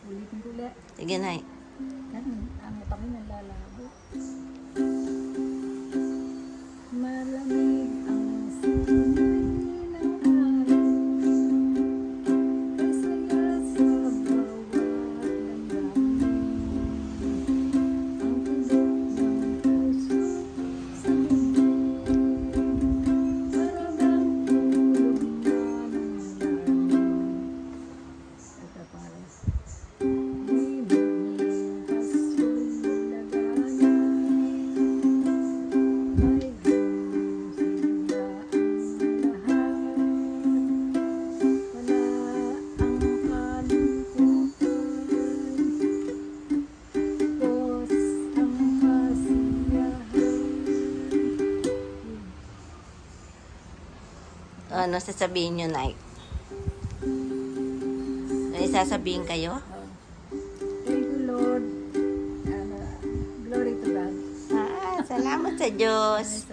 പുലിപ്പിൻ്റെ ഇങ്ങനെ Ano sasabihin nyo, Nay? May sasabihin kayo? Thank you, Lord. Uh, glory to God. Ah, salamat sa Diyos.